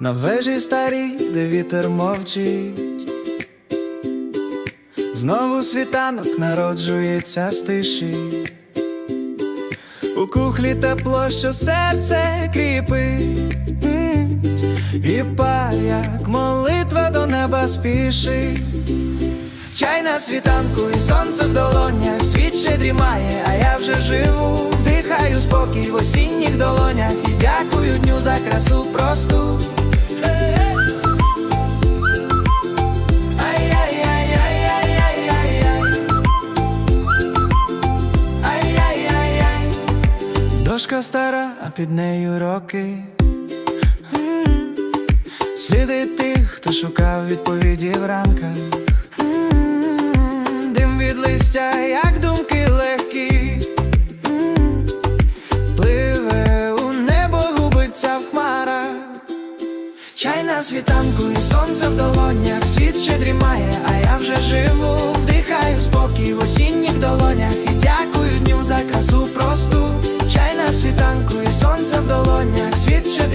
на вежі старій, де вітер мовчить. Знову світанок народжується з тиші. У кухлі тепло, що серце кріпить, і пар, як молитва до неба спішить. Чай на світанку і сонце в долонях, світ ще дрімає, а я вже живу, вдихаю спокій в осінніх долонях і дякую дню за красу просту. Дошка стара, а під нею роки. Сліди тих, хто шукав відповіді в ранках. Дим від листя, як думки легкі. Пливе у небо, губиться в хмарах. Чай на світанку і сонце в долонях, світ ще дрімає, а я вже живу, вдихаю спокій в осінніх долонях і дякую дню за красу просту.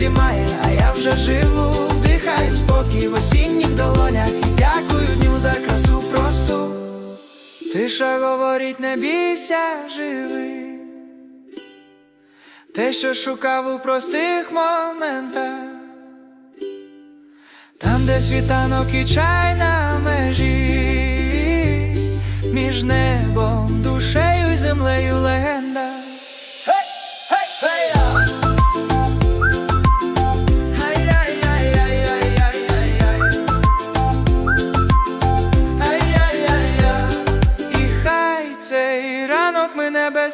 Дрімає, а я вже живу, вдихаю спокій в осінніх долонях дякую дню за красу просту. Тиша говорить, не бійся, живи. Те, що шукав у простих моментах. Там, де світанок і чай на межі, між небом, душею і землею легенда.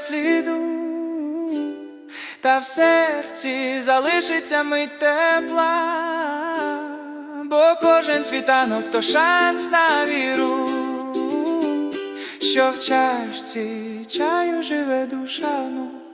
Сліду, та в серці залишиться мить тепла, бо кожен світанок то шанс на віру, що в чашці чаю живе душа. Ну.